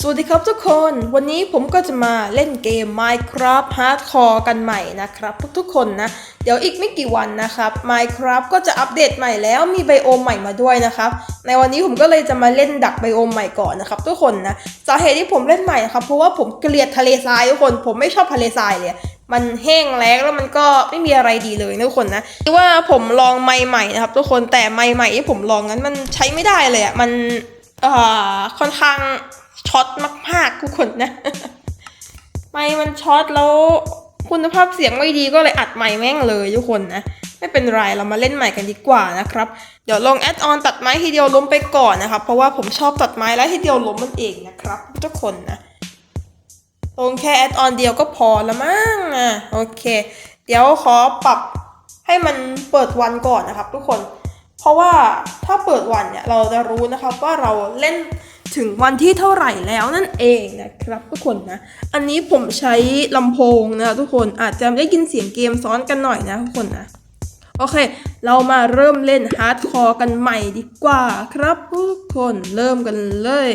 สวัสดีครับทุกคน วันนี้ผมก็จะมาเล่นเกม Minecraft Hardcore กันใหม่นะครับทุกๆคนนะ เดี๋ยวอีกไม่กี่วันนะครับ Minecraft ก็จะอัปเดตใหม่แล้วมีไบโอมใหม่มาด้วยนะครับ ในวันนี้ผมก็เลยจะมาเล่นดักไบโอมใหม่ก่อนนะครับทุกคนนะสาเหตุที่ผมเล่นใหม่นะครับเพราะว่าผมเกลียดทะเลทรายทุกคน ผมไม่ชอบทะเลทรายเลยมันแห้งแล้งแล้วมันก็ไม่มีอะไรดีเลยนะทุกคนนะที่ว่าผมลองไม้ใหม่นะครับทุกคนแต่ไม้ใหม่ที่ผมลองนั้นมันใช้ไม่ได้เลยอะมันเอ่อค่อนข้าง ช็อตมากๆทุกคนนะไมค์มันช็อตแล้วคุณภาพเสียงไม่ดีก็เลยอัดใหม่แม่งเลยทุกคนนะ ไม่เป็นไรเรามาเล่นใหม่กันดีกว่านะครับ เดี๋ยวลองแอดออนตัดไม้ทีเดียวล้มไปก่อนนะครับ เพราะว่าผมชอบตัดไม้แล้วทีเดียวล้มมันเองนะครับ ทุกคนนะลงแค่แอดออนเดียวก็พอละมั้งอะโอเค เดี๋ยวขอปรับให้มันเปิดวันก่อนนะครับ ทุกคน เพราะว่าถ้าเปิดวันเนี่ยเราจะรู้นะครับว่าเราเล่น ถึงวันที่เท่าไหร่แล้วนั่นเองนะครับทุกคนนะ อันนี้ผมใช้ลำโพงนะทุกคนอาจจะได้ยินเสียงเกมซ้อนกันหน่อยนะทุกคนนะ โอเค เรามาเริ่มเล่นฮาร์ดคอร์กันใหม่ดีกว่าครับทุกคนเริ่มกันเลย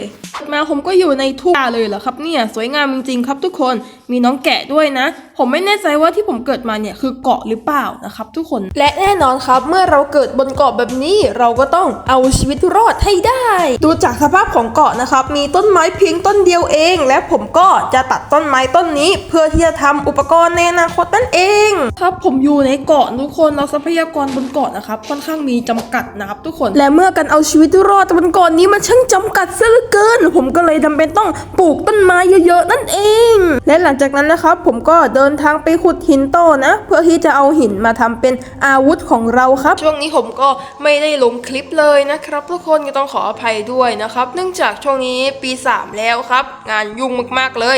มาผมก็อยู่ในทุ่งเลยเหรอครับเนี่ยสวยงามจริงๆครับทุกคนมีน้องแกะด้วยนะ ผมไม่แน่ใจว่าที่ผมเกิดมาเนี่ยคือเกาะหรือเปล่านะครับ ทุกคนและแน่นอนครับเมื่อเราเกิดบนเกาะแบบนี้เราก็ต้องเอาชีวิตรอดให้ได้ ดูจากสภาพของเกาะนะครับ มีต้นไม้เพียงต้นเดียวเอง และผมก็จะตัดต้นไม้ต้นนี้ เพื่อที่จะทำอุปกรณ์ในอนาคตนั่นเอง ครับผมอยู่ในเกาะทุกคนเราทรัพยากรบนเกาะนะครับค่อนข้างมีจำกัดนะครับทุกคน และเมื่อการเอาชีวิตรอดบนเกาะนี้มันช่างจำกัดซะเหลือเกิน ผมก็เลยจำเป็นต้องปลูกต้นไม้เยอะๆนั่นเอง และหลังจากนั้นนะครับ ผมก็เดินทางไปขุดหินโตนะ เพื่อที่จะเอาหินมาทำเป็นอาวุธของเราครับ ช่วงนี้ผมก็ไม่ได้ลงคลิปเลยนะครับ ทุกคนก็ต้องขออภัยด้วยนะครับ เนื่องจากช่วงนี้ปี 3 แล้วครับ งานยุ่งมากๆเลย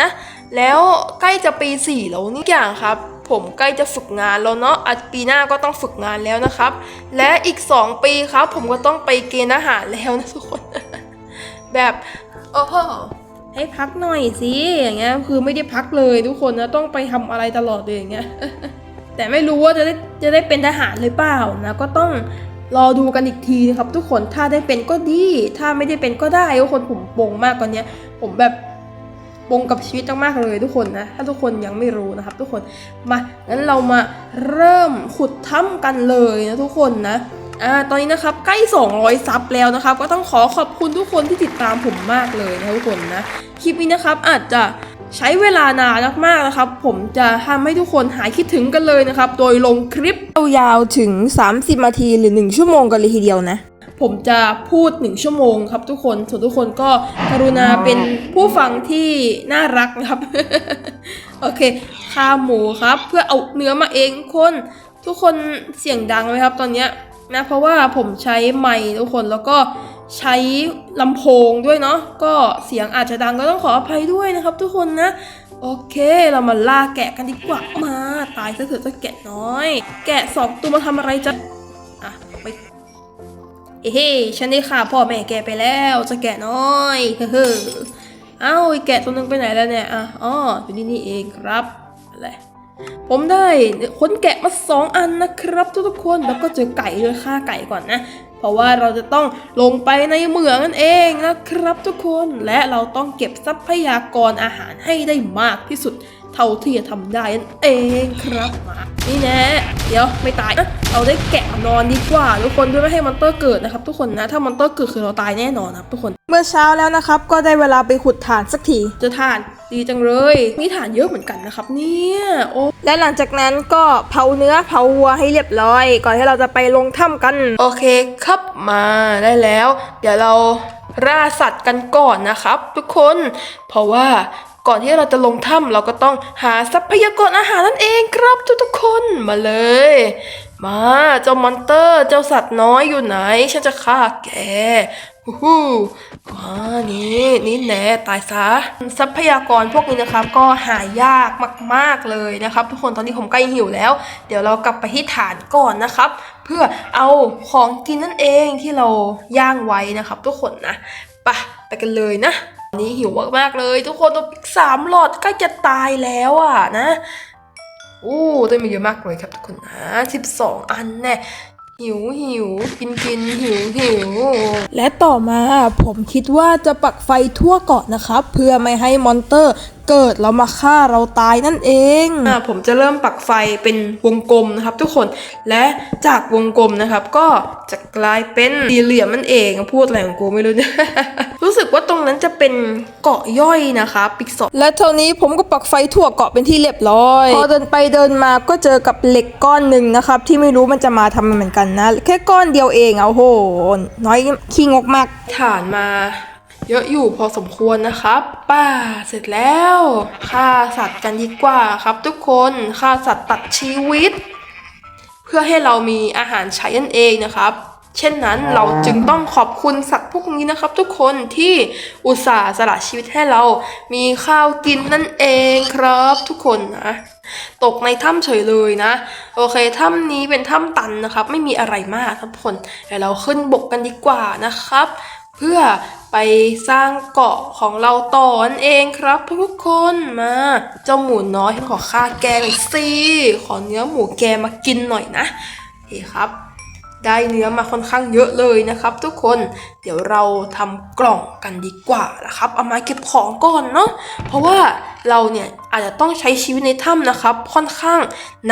นะแล้วใกล้จะปี 4 แล้วนี่อย่างครับผมใกล้จะฝึกงานแล้วเนาะอัดปีหน้าก็ต้องฝึกงานแล้วนะครับ และอีก 2 ปีครับ ผมก็ต้องไปเกณฑ์อาหารแล้วนะทุกคน แบบโอ้โหให้พักหน่อยสิอย่างเงี้ยคือไม่ได้พักเลยทุกคนนะต้องไปทำอะไรตลอดเลยอย่างเงี้ยแต่ไม่รู้ว่าจะได้จะได้เป็นทหารหรือเปล่านะก็ต้องรอดูกันอีกทีนะครับ ทุกคนถ้าได้เป็นก็ดี ถ้าไม่ได้เป็นก็ได้ทุกคนผมปงมากกว่านี้ผมแบบ ปงกับชีวิตมากๆเลยทุกคนนะถ้าทุกคนยังไม่รู้นะครับ ทุกคนมางั้นเรามาเริ่มขุดถ้ำกันเลยนะทุกคนนะอ่าตอนนี้นะครับใกล้ 200 ซับแล้วนะครับ ก็ต้องขอขอบคุณทุกคนที่ติดตามผมมากเลยนะทุกคนนะคลิปนี้นะครับอาจจะใช้เวลานานมากๆนะครับ ผมจะทำให้ทุกคนหายคิดถึงกันเลยนะครับ โดยลงคลิปยาวๆถึง 30นาทีหรือ 1 ชั่วโมงกันเลยทีเดียวนะ ผมจะพูด1ชั่วโมงครับทุกคนส่วนทุกคนก็กรุณาเป็นผู้ฟังที่น่ารักนะครับ โอเคข้าหมูครับ เพื่อเอาเนื้อมาเองคนทุกคนเสียงดังไหมครับตอนเนี้ยนะเพราะว่าผมใช้ไมค์ทุกคนแล้วก็ใช้ลำโพงด้วยเนาะก็เสียงอาจจะดังก็ต้องขออภัยด้วยนะครับ ทุกคนนะ โอเค เรามาล่าแกะกันดีกว่ามา ตายซะเถอะจะแกะน้อย แกะสองตัวมาทำอะไรจะอะ เฮ้ฉันได้ฆ่าพ่อแม่แกไปแล้วจะแกะน้อย เฮ้อเอ้าไอ้แกะตัวนึงไปไหนแล้วเนี่ยอะอ๋ออยู่นี่นี่เองครับอะไรผมได้ขนแกะมาสองอันนะครับ ทุกๆคนแล้วก็เจอไก่ด้วยฆ่าไก่ก่อนนะ เพราะว่าเราจะต้องลงไปในเหมืองนั่นเองนะครับ ทุกคนและเราต้องเก็บทรัพยากรอาหารให้ได้มากที่สุด เท่าที่จะทำได้นั่นเองครับนี่แน่เดี๋ยวไม่ตายนะเราได้แกะนอนดีกว่าทุกคนเพื่อไม่ให้มอนเตอร์เกิดนะครับทุกคนนะถ้ามอนเตอร์เกิดคือเราตายแน่นอนนะทุกคน เมื่อเช้าแล้วนะครับ ก็ได้เวลาไปขุดถ่านสักทีจะถ่านดีจังเลยมีถ่านเยอะเหมือนกันนะครับเนี่ยโอ้และหลังจากนั้นก็เผาเนื้อเผาวัวให้เรียบร้อย ก่อนที่เราจะไปลงถ้ำกัน โอเคครับมาได้แล้ว เดี๋ยวเราล่าสัตว์กันก่อนนะครับ ทุกคน เพราะว่า ก่อนที่เราจะลงถ้ำเราก็ต้องหาทรัพยากรอาหารนั่นเองครับทุกๆคนมาเลย มาเจ้ามอนเตอร์เจ้าสัตว์น้อยอยู่ไหน ฉันจะฆ่าแกฮู้ฮู้านี่นี่แน่ตายซะทรัพยากรพวกนี้นะครับ ก็หายากมาก ๆเลยนะครับ ทุกคนตอนนี้ผมใกล้หิวแล้ว เดี๋ยวเรากลับไปที่ฐานก่อนนะครับ เพื่อเอาของกินนั่นเองที่เราย่างไว้นะครับ ทุกคนนะไปไปกันเลยนะ นนี้หิวมากๆเลย ทุกคนตัวสามหลอดใกล้จะตายแล้วอะนะอู้ได้มาเยอะมากเลยครับทุกคนนะสิบสอันแน่หิวหิวกินกินหิวหิวและต่อมาผมคิดว่าจะปักไฟทั่วเกาะนะครับ เพื่อไม่ให้มอนเตอร์เกิดแล้วมาฆ่าเราตายนั่นเองอ่าผมจะเริ่มปักไฟเป็นวงกลมนะครับ ทุกคนและจากวงกลมนะครับ ก็จะกลายเป็นสี่เหลี่ยมนั่นเองพูดอะไรของกูไม่รู้เนี่ยรู้สึกว่าตรงนั้นจะเป็นเกาะย่อยนะคะปิกซอและเท่านี้ผมก็ปักไฟทั่วเกาะเป็นที่เรียบร้อยพอเดินไปเดินมาก็เจอกับเหล็กก้อนหนึ่งนะครับ ที่ไม่รู้มันจะมาทำไมเหมือนกันนะ แค่ก้อนเดียวเองเอาโหน้อยขี้งกมากฐานมา เยอะอยู่พอสมควรนะครับป้าเสร็จแล้วฆ่าสัตว์กันดีกว่าครับ ทุกคนฆ่าสัตว์ตัดชีวิต เพื่อให้เรามีอาหารใช้นั่นเองนะครับ เช่นนั้นเราจึงต้องขอบคุณสัตว์พวกนี้นะครับ ทุกคนที่อุตส่าห์สละชีวิตให้เรา มีข้าวกินนั่นเองครับทุกคนนะตกในถ้ำเฉยเลยนะ โอเคถ้ำนี้เป็นถ้ำตันนะครับ ไม่มีอะไรมากครับทุกคนเดี๋ยวเราขึ้นบกกันดีกว่านะครับ เพื่อไปสร้างเกาะของเราต่อนเองครับทุกคนมาเจ้าหมูน้อยขอฆ่าแกหน่อยสิขอเนื้อหมูแกมากินหน่อยนะโอเครับ ได้เนื้อมาค่อนข้างเยอะเลยนะครับ ทุกคนเดี๋ยวเราทำกล่องกันดีกว่านะครับ เอามาเก็บของก่อนเนาะเพราะว่าเราเนี่ยอาจจะต้องใช้ชีวิตในถ้ำนะครับ ค่อนข้าง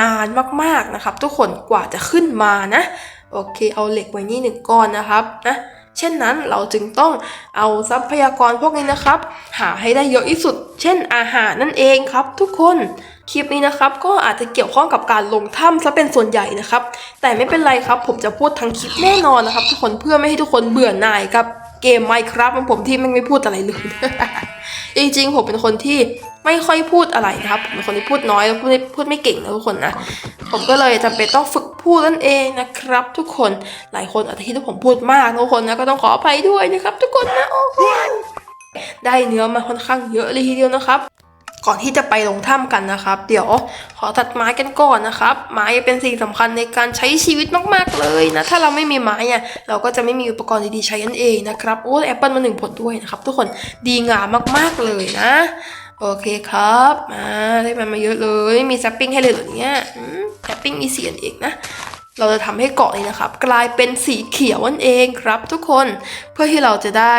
นานมากๆนะครับ ทุกคนกว่าจะขึ้นมานะ โอเค เอาเหล็กไว้นี่หนึ่งก้อนนะครับนะ เช่นนั้นเราจึงต้องเอาทรัพยากรพวกนี้นะครับ หาให้ได้เยอะที่สุด เช่นอาหารนั่นเองครับ ทุกคนคลิปนี้นะครับ ก็อาจจะเกี่ยวข้องกับการลงถ้ำซะเป็นส่วนใหญ่นะครับ แต่ไม่เป็นไรครับ ผมจะพูดทั้งคลิปแน่นอนนะครับ ทุกคนเพื่อไม่ให้ทุกคนเบื่อหน่ายกับเกม Minecraft ของผมที่ไม่ไม่พูดอะไรเลย จริงๆ ผมเป็นคนที่ไม่ค่อยพูดอะไรนะครับผมเป็นคนที่พูดน้อยแล้วพูดพูดไม่เก่งนะทุกคนนะ ผมก็เลยจำเป็นต้องฝึก พูดนั่นเองนะครับ ทุกคนหลายคนอาจจะคิดว่าผมพูดมากทุกคนนะก็ต้องขออภัยด้วยนะครับ ทุกคนนะโอ้โหได้เนื้อมาค่อนข้างเยอะเลยทีเดียวนะครับก่อนที่จะไปลงถ้ำกันนะครับ เดี๋ยวขอตัดไม้กันก่อนนะครับ ไม้เป็นสิ่งสำคัญในการใช้ชีวิตมาก ๆ เลยนะ ถ้าเราไม่มีไม้เนี่ยเราก็จะไม่มีอุปกรณ์ดีๆใช้นั่นเองนะครับ โอ้แอปเปิลมาหนึ่งผลด้วยนะครับ ทุกคนดีงามมากๆเลยนะ โอเคครับมาได้มันมาเยอะเลย มีแซปปิ้งให้เลยเหรอเนี่ยอืมแซปปิ้งมีเสียนเองนะ เราจะทำให้เกาะนี้นะครับ กลายเป็นสีเขียวนั่นเองครับทุกคน เพื่อที่เราจะได้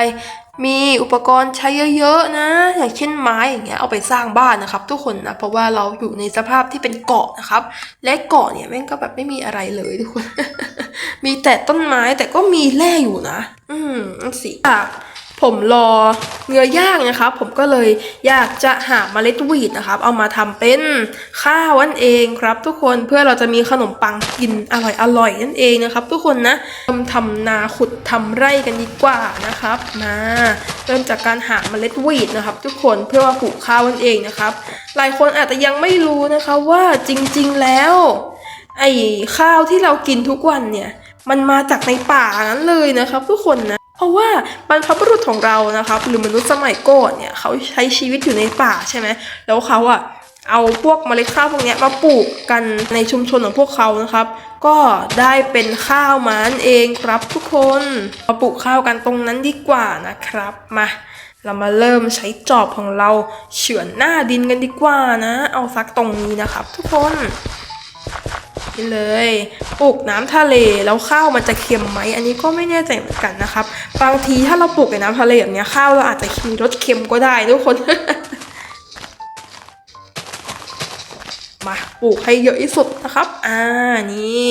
มีอุปกรณ์ใช้เยอะๆนะ อย่างเช่นไม้อย่างเงี้ยเอาไปสร้างบ้านนะครับ ทุกคนนะเพราะว่าเราอยู่ในสภาพที่เป็นเกาะนะครับ และเกาะเนี่ยแม่งก็แบบไม่มีอะไรเลยทุกคน มีแต่ต้นไม้แต่ก็มีแร่อยู่นะ อืมสิอะ ผมรอเนื้อย่างนะครับ ผมก็เลยอยากจะหาเมล็ดวีดนะครับ เอามาทำเป็นข้าวนั่นเองครับ ทุกคนเพื่อเราจะมีขนมปังกินอร่อยอร่อยนั่นเองนะครับ ทุกคนนะทำทำนาขุดทำไร่กันดีกว่านะครับมาเริ่มจากการหาเมล็ดวีดนะครับ ทุกคนเพื่อมาปลูกข้าวนั่นเองนะครับ หลายคนอาจจะยังไม่รู้นะคะว่าจริง ๆแล้วไอ้ข้าวที่เรากินทุกวันเนี่ย มันมาจากในป่านั้นเลยนะครับ ทุกคนนะ เพราะว่าบรรพบุรุษของเรานะครับ หรือมนุษย์สมัยก่อนเนี่ยเขาใช้ชีวิตอยู่ในป่าใช่ไหมแล้วเขาอะเอาพวกเมล็ดข้าวพวกนี้มาปลูกกันในชุมชนของพวกเขานะครับ ก็ได้เป็นข้าวมันเองครับทุกคนมาปลูกข้าวกันตรงนั้นดีกว่านะครับมาเรามาเริ่มใช้จอบของเราเฉือนหน้าดินกันดีกว่านะ เอาซักตรงนี้นะครับ ทุกคน นี่เลยปลูกน้ำทะเลแล้วข้าวมันจะเค็มไหมอันนี้ก็ไม่แน่ใจเหมือนกันนะครับบางทีถ้าเราปลูกในน้ำทะเลแบบนี้ข้าวเราอาจจะมีรสเค็มก็ได้ทุกคน มาปลูกให้เยอะที่สุดนะครับ อ่านี่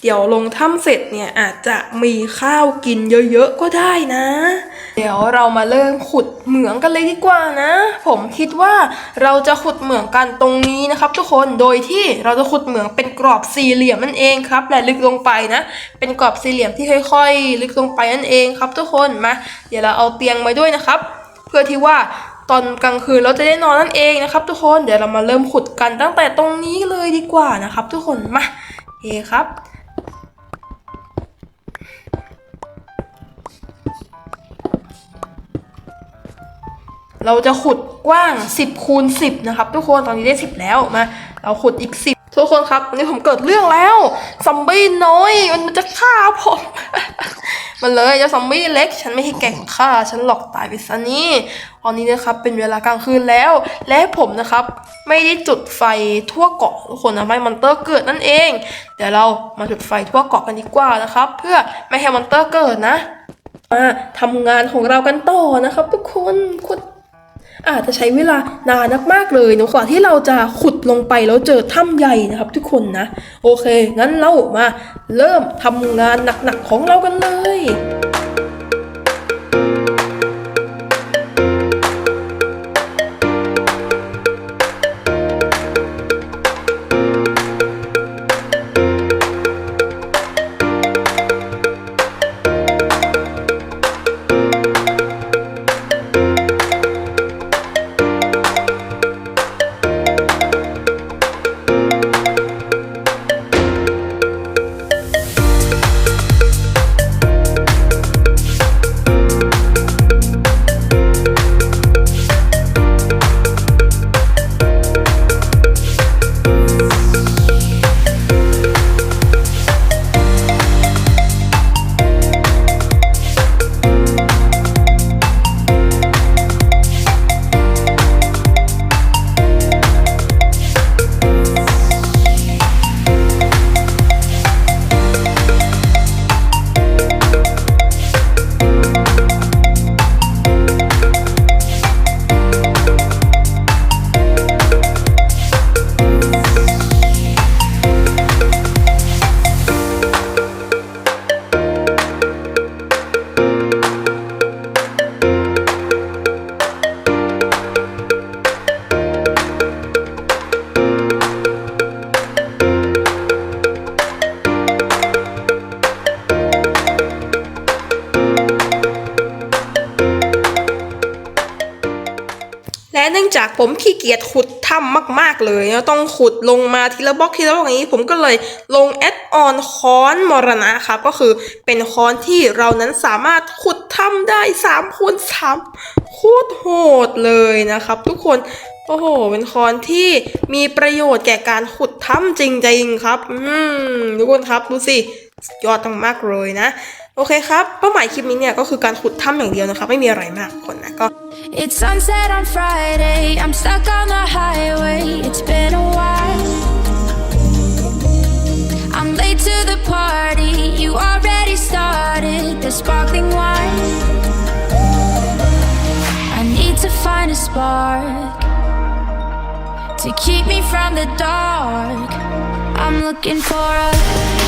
เดี๋ยวลงถ้ำเสร็จเนี่ยอาจจะมีข้าวกินเยอะๆก็ได้นะ เดี๋ยวเรามาเริ่มขุดเหมืองกันเลยดีกว่านะ ผมคิดว่าเราจะขุดเหมืองกันตรงนี้นะครับ ทุกคนโดยที่เราจะขุดเหมืองเป็นกรอบสี่เหลี่ยมนั่นเองครับ และลึกลงไปนะ เป็นกรอบสี่เหลี่ยมที่ค่อยๆ ลึกลงไปนั่นเองครับ ทุกคนมา เดี๋ยวเราเอาเตียงมาด้วยนะครับ เพื่อที่ว่าตอนกลางคืนเราจะได้นอนนั่นเองนะครับ ทุกคนเดี๋ยวเรามาเริ่มขุดกันตั้งแต่ตรงนี้เลยดีกว่านะครับ ทุกคนมาโอเคครับ เราจะขุดกว้าง 10คูณ10 นะครับ ทุกคนตอนนี้ได้ 10 แล้วมา เราขุดอีก 10 ทุกคนครับนนี้ผมเกิดเรื่องแล้วซอมบี้น้อย มันจะฆ่าผม มันเลยเจ้าซอมบี้เล็ก ฉันไม่ให้แก่งฆ่า ฉันหลอกตายไปซะนี่ตอนนี้นะครับเป็นเวลากลางคืนแล้ว และผมนะครับ ไม่ได้จุดไฟทั่วเกาะทุกคนนะไม่ให้มอนเตอร์เกิดนั่นเอง เดี๋ยวเรามาจุดไฟทั่วเกาะกันดีกว่านะครับ เพื่อไม่ให้มอนเตอร์เกิดนะมาทำงานของเรากันต่อนะครับ ทุกคนขุด อาจจะใช้เวลานานมากๆเลยนะกว่าที่เราจะขุดลงไปแล้วเจอถ้ำใหญ่นะครับทุกคนนะ โอเค งั้นเรามาเริ่มทำงานหนักๆของเรากันเลย เกียจขุดถ้ำมาก ๆ เลยนะต้องขุดลงมาทีละบล็อกทีละบล็อกอย่างนี้ ผมก็เลยลงแอดออนค้อนมรณะครับ ก็คือเป็นค้อนที่เรานั้นสามารถขุดถ้ำได้3คูณ3โคตรโหดเลยนะครับ ทุกคนโอ้โห เป็นค้อนที่มีประโยชน์แก่การขุดถ้ำจริงๆครับ อืม ทุกคนครับ ดูสิ ยอดตั้งมากเลยนะ โอเคครับ เป้าหมายคลิปนี้เนี่ยก็คือการขุดถ้ำอย่างเดียวนะครับไม่มีอะไรมากคนนะก็ It's sunset on Friday. I'm stuck on the highway. It's been a while. I'm late to the party. You already started the sparkling wine. I need to find a spark to keep me from the dark. I'm looking for a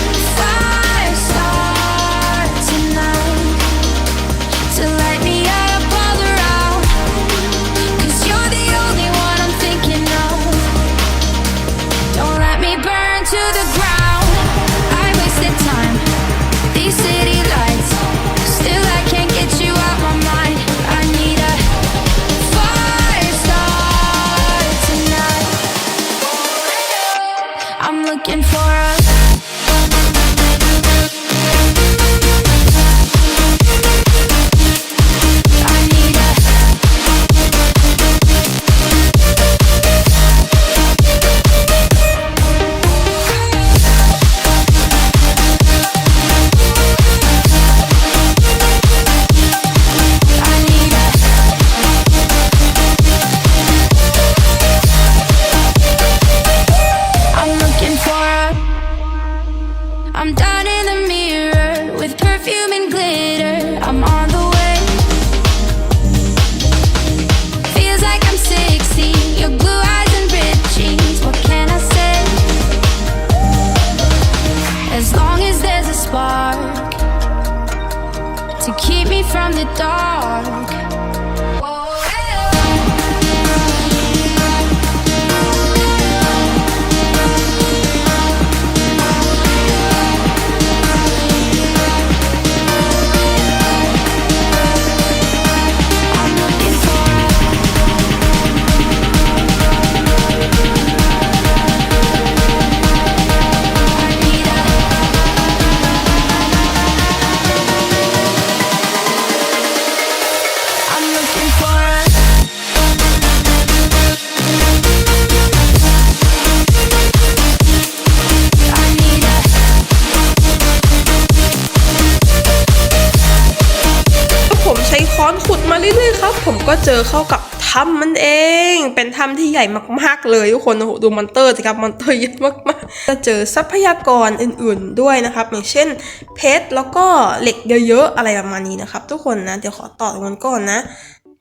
เจอเข้ากับถ้ำมันเอง เป็นถ้ำที่ใหญ่มากๆเลยทุกคนโอ้โหดูมอนเตอร์สิครับมอนเตอร์เยอะมากๆจะเจอทรัพยากรอื่นๆด้วยนะครับ อย่างเช่นเพชรแล้วก็เหล็กเยอะๆอะไรประมาณนี้นะครับ ทุกคนนะเดี๋ยวขอต่อตรงนั้นก่อนนะ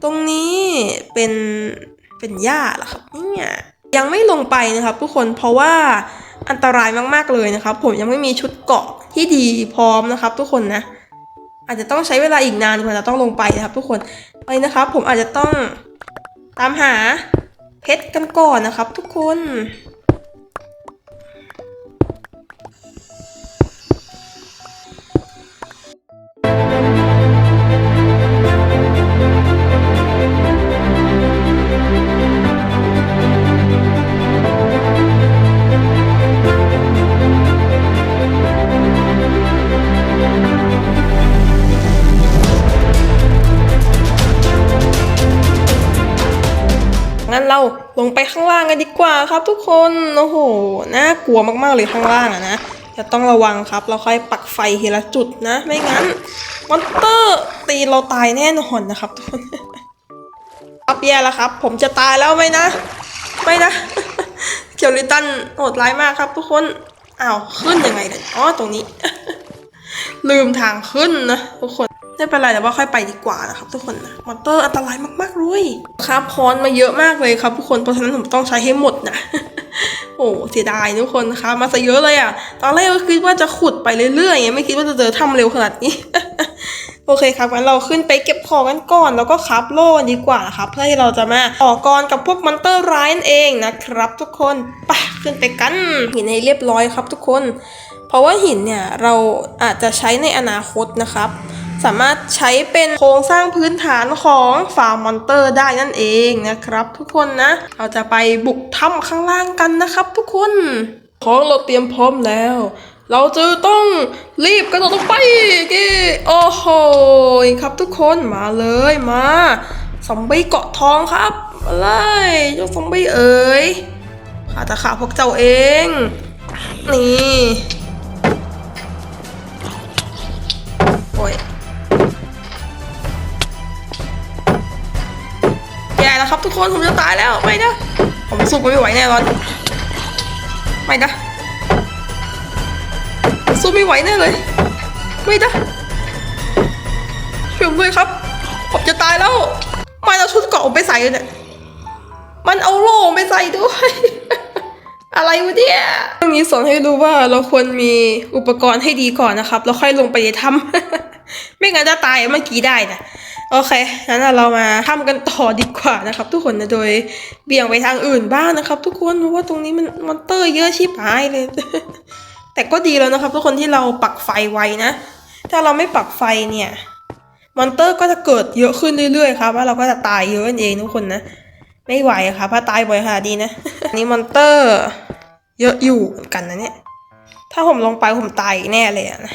ตรงนี้เป็นเป็นหญ้าเหรอครับเนี่ยยังไม่ลงไปนะครับ ทุกคนเพราะว่าอันตรายมากๆเลยนะครับ ผมยังไม่มีชุดเกาะที่ดีพร้อมนะครับ ทุกคนนะ อาจจะต้องใช้เวลาอีกนานกว่าจะต้องลงไปนะครับ ทุกคนไปนะครับ ผมอาจจะต้องตามหาเพชรกันก่อนนะครับ ทุกคนงั้น ไปข้างล่างกันดีกว่าครับทุกคน โอ้โห น่ากลัวมากๆเลยข้างล่างอะนะ จะต้องระวังครับ เราค่อยปักไฟทีละจุดนะ ไม่งั้น มอนเตอร์ตีเราตายแน่นอนนะครับทุกคนครับแย่แล้วครับ ผมจะตายแล้วไหมนะ ไม่นะเกียวลิตันโหดร้ายมากครับทุกคน อ้าว ขึ้นยังไงเนี่ยอ๋อ ตรงนี้ ลืมทางขึ้นนะทุกคนไม่เป็นไรแต่ว่าค่อยไปดีกว่านะครับ ทุกคนนะมอนเตอร์อันตรายมากๆเลยครับพรมาเยอะมากเลยครับทุกคนเพราะฉะนั้นผมต้องใช้ให้หมดนะโอ้เสียดายทุกคนนะคะมาซะเยอะเลยอะ ตอนแรกก็คิดว่าจะขุดไปเรื่อยๆไงไม่คิดว่าจะเจอถ้ำเร็วขนาดนี้ โอเคครับงั้นเราขึ้นไปเก็บของกันก่อน แล้วก็คับโล่ดีกว่านะครับเพื่อที่เราจะมาต่อกรกับพวกมอนเตอร์ร้ายนั่นเองนะครับ ทุกคนไปขึ้นไปกันหินให้เรียบร้อยครับทุกคน เพราะว่าหินเนี่ยเราอาจจะใช้ในอนาคตนะครับ สามารถใช้เป็นโครงสร้างพื้นฐานของฟาร์มมอนเตอร์ได้นั่นเองนะครับ ทุกคนนะ เราจะไปบุกถ้ำข้างล่างกันนะครับ ทุกคนของเราเตรียมพร้อมแล้ว เราจะต้องรีบกระโดดลงไปกี่โอ้โหครับทุกคนมาเลยมาซอมบี้เกาะทองครับมาเลยเจ้าซอมบี้เอ๋ยข้าจะฆ่าพวกเจ้าเอง นี่ โอ้ยแย่แล้วครับทุกคนผมจะตายแล้วไม่นะผมสู้ไม่ไหวแน่นอนไม่นะสู้ไม่ไหวแน่เลยไม่ได้ช่วยผมด้วยครับ ผมจะตายแล้วมันเอาชุดเกาะไปใส่เนี่ยมันเอาโล่ไปใส่ด้วยอะไรวะเนี่ยเรื่องนี้สอนให้รู้ว่าเราควรมีอุปกรณ์ให้ดีก่อนนะครับ แล้วค่อยลงไปในถ้ำ ไม่งั้นจะตายเมื่อกี้ได้นะโอเคงั้นเรามาทำกันต่อดีกว่านะครับ ทุกคนนะโดยเบี่ยงไปทางอื่นบ้างนะครับ ทุกคนเพราะว่าตรงนี้มันมอนเตอร์เยอะชิบหายเลย แต่ก็ดีแล้วนะครับ ทุกคนที่เราปักไฟไว้นะ ถ้าเราไม่ปักไฟเนี่ยมอนเตอร์ก็จะเกิดเยอะขึ้นเรื่อยๆครับว่าเราก็จะตายเยอะนั่นเองทุกคนนะไม่ไหวอะค่ะถ้าตายบ่อยขนาดนี้นะอันนี้มอนเตอร์เยอะอยู่เหมือนกันนะเนี่ยถ้าผมลงไปผมตายแน่เลยอะนะ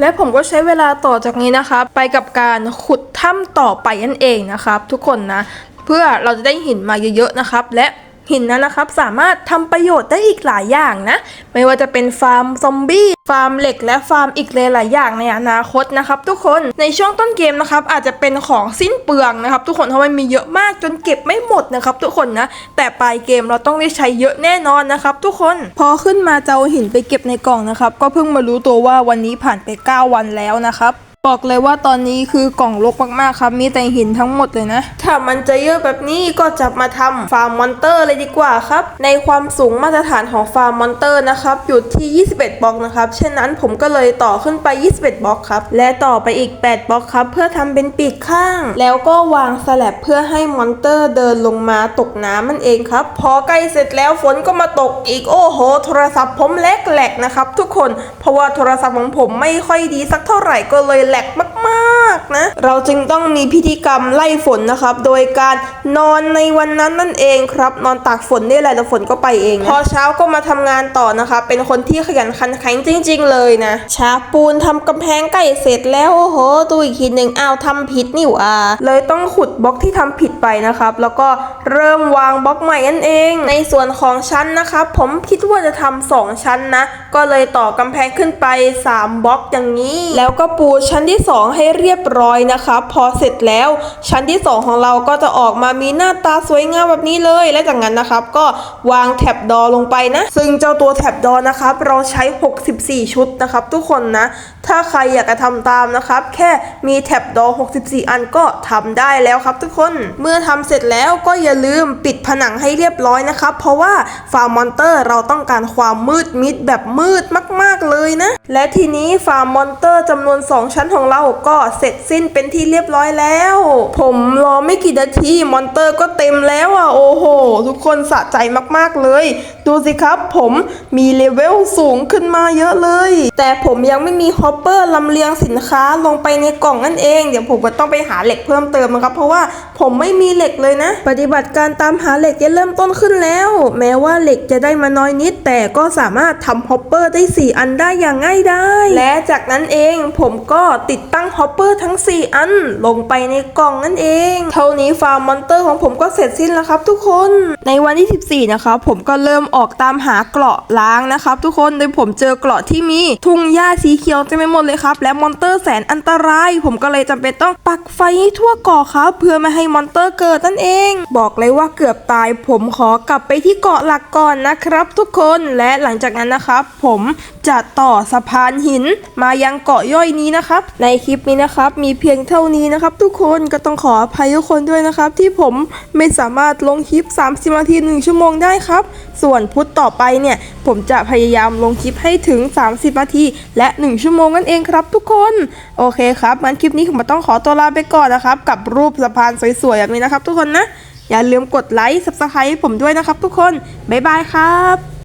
และผมก็ใช้เวลาต่อจากนี้นะครับไปกับการขุดถ้ำต่อไปนั่นเองนะครับ ทุกคนนะ เพื่อเราจะได้หินมาเยอะๆนะครับ และ หินนั้นนะครับ สามารถทำประโยชน์ได้อีกหลายอย่างนะ ไม่ว่าจะเป็นฟาร์มซอมบี้ฟาร์มเหล็กและฟาร์มอีกหลายๆอย่างในอนาคตนะครับ ทุกคนในช่วงต้นเกมนะครับ อาจจะเป็นของสิ้นเปลืองนะครับ ทุกคนเพราะมันมีเยอะมากจนเก็บไม่หมดนะครับ ทุกคนนะ แต่ปลายเกมเราต้องได้ใช้เยอะแน่นอนนะครับ ทุกคนพอขึ้นมาเจะเอาหินไปเก็บในกล่องนะครับ ก็เพิ่งมารู้ตัวว่าวันนี้ผ่านไป 9 วันแล้วนะครับ บอกเลยว่าตอนนี้คือกล่องรกมากๆครับ มีแต่หินทั้งหมดเลยนะ ถ้ามันจะเยอะแบบนี้ก็จะมาทำฟาร์มมอนเตอร์เลยดีกว่าครับ ในความสูงมาตรฐานของฟาร์มมอนเตอร์นะครับอยู่ที่ 21 บล็อกนะครับเช่นนั้นผมก็เลยต่อขึ้นไป 21 บล็อกครับ และต่อไปอีก 8 บล็อกครับ เพื่อทำเป็นปีกข้าง แล้วก็วางสลับเพื่อให้มอนเตอร์เดินลงมาตกน้ำมันเองครับ พอใกล้เสร็จแล้วฝนก็มาตกอีกโอ้โห โทรศัพท์ผมแหลกแหลกนะครับทุกคน เพราะว่าโทรศัพท์ของผมไม่ค่อยดีสักเท่าไหร่ก็เลยแหลลกมากๆนะ เราจึงต้องมีพิธีกรรมไล่ฝนนะครับ โดยการนอนในวันนั้นนั่นเองครับ นอนตากฝนได้แหละแต่ฝนก็ไปเองนะพอเช้าก็มาทำงานต่อนะคะเป็นคนที่ขยันขันแข็งจริง ๆ เลยนะฉาปูนทำกำแพงใกล้เสร็จแล้วโอ้โหดูอีกทีหนึ่งอ้าวทำผิดนี่หว่าเลยต้องขุดบล็อกที่ทำผิดไปนะครับ แล้วก็เริ่มวางบล็อกใหม่นั่นเอง ในส่วนของชั้นนะครับผมคิดว่าจะทำสองชั้นนะ ก็เลยต่อกำแพงขึ้นไป 3บล็อกอย่างนี้ แล้วก็ปูชั้นชั้นที่ 2 ให้เรียบร้อยนะครับพอเสร็จแล้ว ชั้นที่ 2 ของเราก็จะออกมามีหน้าตาสวยงามแบบนี้เลย และจากนั้นนะครับ ก็วางแท็บดอลงไปนะ ซึ่งเจ้าตัวแท็บดอนะครับ เราใช้ 64 ชุดนะครับ ทุกคนนะ ถ้าใครอยากจะทำตามนะครับ แค่มีแท็บดอ64 อันก็ทำได้แล้วครับทุกคน เมื่อทำเสร็จแล้วก็อย่าลืมปิดผนังให้เรียบร้อยนะครับ เพราะว่าฟาร์มมอนเตอร์เราต้องการความมืดมิดแบบมืดมาก ๆเลยนะ และทีนี้ฟาร์มมอนเตอร์จำนวน 2 ชั้นของเราก็เสร็จสิ้นเป็นที่เรียบร้อยแล้ว ผมรอไม่กี่นาทีมอนเตอร์ก็เต็มแล้วอะโอ้โห ทุกคนสะใจมากๆเลย ดูสิครับผมมีเลเวลสูงขึ้นมาเยอะเลย แต่ผมยังไม่มีฮอปเปอร์ลำเลียงสินค้าลงไปในกล่องนั่นเอง เดี๋ยวผมก็ต้องไปหาเหล็กเพิ่มเติมนะครับ เพราะว่าผมไม่มีเหล็กเลยนะ ปฏิบัติการตามหาเหล็กจะเริ่มต้นขึ้นแล้ว แม้ว่าเหล็กจะได้มาน้อยนิด แต่ก็สามารถทำฮอปเปอร์ได้ 4 อันได้อย่างง่ายได้ และจากนั้นเองผมก็ติดตั้งฮอปเปอร์ทั้ง 4 อัน ลงไปในกล่องนั่นเอง เท่านี้ฟาร์มมอนเตอร์ของผมก็เสร็จสิ้นแล้วครับทุกคน ในวันที่ 14 นะครับผมก็เริ่มออกตามหาเกราะล้างนะครับทุกคนโดยผมเจอเกราะที่มีทุ่งหญ้าสีเขียวเต็มไปหมดเลยครับ และมอนเตอร์แสนอันตราย ผมก็เลยจำเป็นต้องปักไฟให้ทั่วเกาะครับ เพื่อไม่ให้มอนเตอร์เกิดนั่นเอง บอกเลยว่าเกือบตาย ผมขอกลับไปที่เกาะหลักก่อนนะครับ ทุกคนและหลังจากนั้นนะครับผม จะต่อสะพานหินมายังเกาะย่อยนี้นะครับ ในคลิปนี้นะครับ มีเพียงเท่านี้นะครับ ทุกคนก็ต้องขออภัยทุกคนด้วยนะครับ ที่ผมไม่สามารถลงคลิป 30นาที1ชั่วโมงได้ครับ ส่วนพุธต่อไปเนี่ย ผมจะพยายามลงคลิปให้ถึง 30นาทีและ 1 ชั่วโมงนั่นเองครับ ทุกคนโอเคครับงั้นคลิปนี้ผมต้องขอตัวลาไปก่อนนะครับ กับรูปสะพานสวยๆแบบนี้นะครับ ทุกคนนะอย่าลืมกดไลค์ subscribe ผมด้วยนะครับทุกคน บ๊ายบายครับ